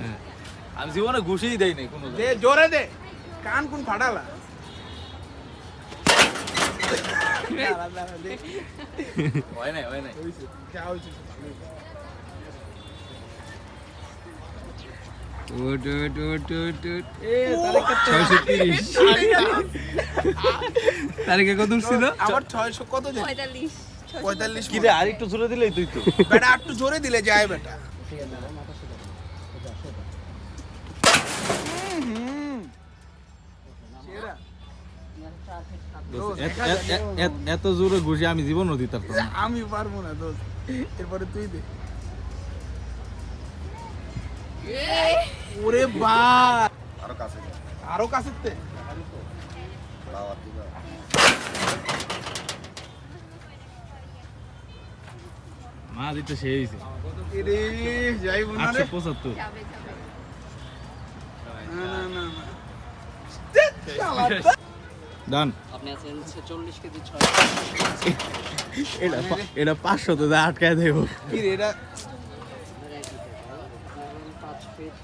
হ্যাঁ। আমি জীবনে ঘুষিই দেই নাই কোনো দে জোরে দে। কান কোন ফাটালা। হয় নাই হয় নাই। তারিখে কত আমার ছয়শো কত পঁয়তাল্লিশ পঁয়তাল্লিশ কি রে আর একটু জোরে দিলেই তুই তো। বেটা একটু জোরে দিলে যায় বেটা। এত- জোরে ঘুষি আমি জীবনও দিতে পারতাম আমি পারব না দোস্ত। এরপরে তুই দে। ওরে বা আরও কাছে আরও কাছের তে? মা দিতে যাইব না রে। আটশো পঁচাত্তর। যাবে যাবে না না। না না ডান। আপনি আছেন ছেচল্লিশ কেজি ছয়। এটা এটা পাঁচশো তো আটকায় দেব। কি রে এটা ফিট